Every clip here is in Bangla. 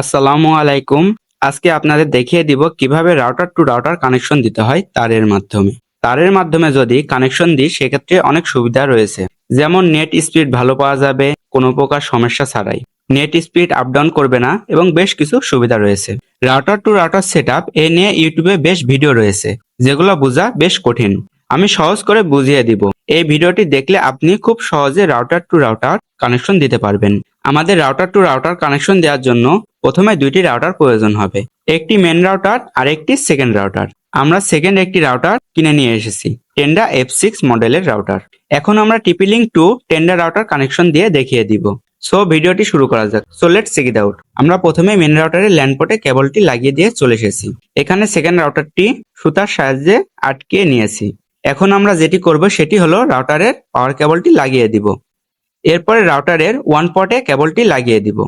আসসালামু আলাইকুম। আজকে আপনাদের দেখিয়ে দিব কীভাবে রাউটার টু রাউটার কানেকশন দিতে হয় তারের মাধ্যমে। তারের মাধ্যমে যদি কানেকশন দিই, সেক্ষেত্রে অনেক সুবিধা রয়েছে। যেমন নেট স্পিড ভালো পাওয়া যাবে, কোনো প্রকার সমস্যা ছাড়াই। নেট স্পিড আপ ডাউন করবে না এবং বেশ কিছু সুবিধা রয়েছে। রাউটার টু রাউটার সেট এ নিয়ে ইউটিউবে বেশ ভিডিও রয়েছে, যেগুলো বোঝা বেশ কঠিন। আমি সহজ করে বুঝিয়ে দিব। এই ভিডিওটি দেখলে আপনি খুব সহজে রাউটার টু রাউটার কানেকশন দিতে পারবেন। আমাদের রাউটার টু রাউটার কানেকশন দেওয়ার জন্য প্রথমে দুইটি রাউটার প্রয়োজন হবে। একটি মেন রাউটার আর একটি সেকেন্ড রাউটার আমরা সেকেন্ড একটি রাউটার কিনে নিয়ে এসেছি টেন্ডা এফ সিক্স মডেলের রাউটার এখন আমরা TP link to Tenda router connection দিয়ে দেখিয়ে দিব। সো ভিডিওটি শুরু করা যাক। So let check it out আমরা প্রথমে মেন রাউটারের ল্যান্ড পোর্টে কেবলটি লাগিয়ে দিয়ে চলে এসেছি। এখানে সেকেন্ড রাউটারটি সুতার সাহায্যে আটকে নিয়েছি। এখন আমরা যেটি করব, সেটি হলো রাউটারের পাওয়ার কেবলটি লাগিয়ে দিব। এরপরে রাউটারের ওয়ান পটে কেবলটি লাগিয়ে দিব।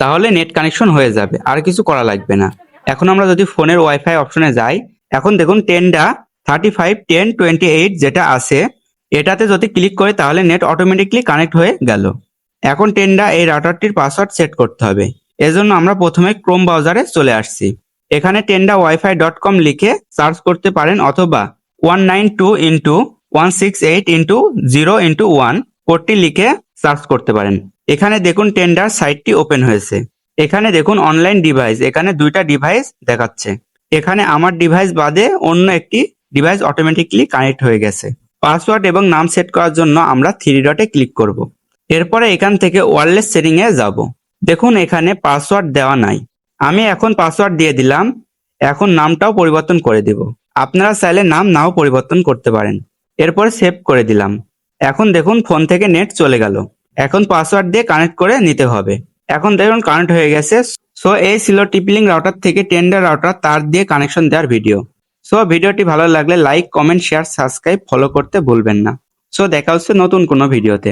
তাহলে নেট কানেকশন হয়ে যাবে, আর কিছু করা লাগবে না। এখন আমরা যদি ফোনের ওয়াইফাই অপশনে যাই, এখন দেখুন টেনটা thirty five ten twenty eight যেটা আছে, এটাতে যদি ক্লিক করে তাহলে নেট অটোমেটিকলি কানেক্ট হয়ে গেল। এখন টেনডা এই রাউটারটির পাসওয়ার্ড সেট করতে হবে। এজন্য আমরা প্রথমে ক্রোম ব্রাউজারে চলে আসছি। এখানে টেন্ডা ওয়াইফাই ডট কম লিখে সার্চ করতে পারেন অথবা one nine two into one six eight into zero into one কোডটি লিখে সার্চ করতে পারেন। এখানে দেখুন টেন্ডার সাইটটি ওপেন হয়েছে। এখানে দেখুন অনলাইন ডিভাইস এখানে দুইটা ডিভাইস দেখাচ্ছে। এখানে আমার ডিভাইস বাদে অন্য একটি ডিভাইস অটোমেটিকলি কানেক্ট হয়ে গেছে। পাসওয়ার্ড এবং নাম সেট করার জন্য আমরা থ্রি ডটে ক্লিক করব। এরপরে এখান থেকে ওয়্যারলেস সেটিং এ যাব। দেখুন এখানে পাসওয়ার্ড দেওয়া নাই। আমি এখন পাসওয়ার্ড দিয়ে দিলাম। এখন নামটাও পরিবর্তন করে দিব। আপনারা চাইলে নাম নাও পরিবর্তন করতে পারেন। এরপরে সেভ করে দিলাম। এখন দেখুন ফোন থেকে নেট চলে গেল। এখন পাসওয়ার্ড দিয়ে কানেক্ট করে নিতে হবে। এখন দেখুন কানেক্ট হয়ে গেছে। সো এই ছিল টিপলিং রাউটার থেকে টেন্ডার রাউটার তার দিয়ে কানেকশন দেওয়ার ভিডিও সো ভিডিওটি ভালো লাগলে like comment share subscribe follow করতে ভুলবেন না। সো দেখা হচ্ছে নতুন কোনো ভিডিওতে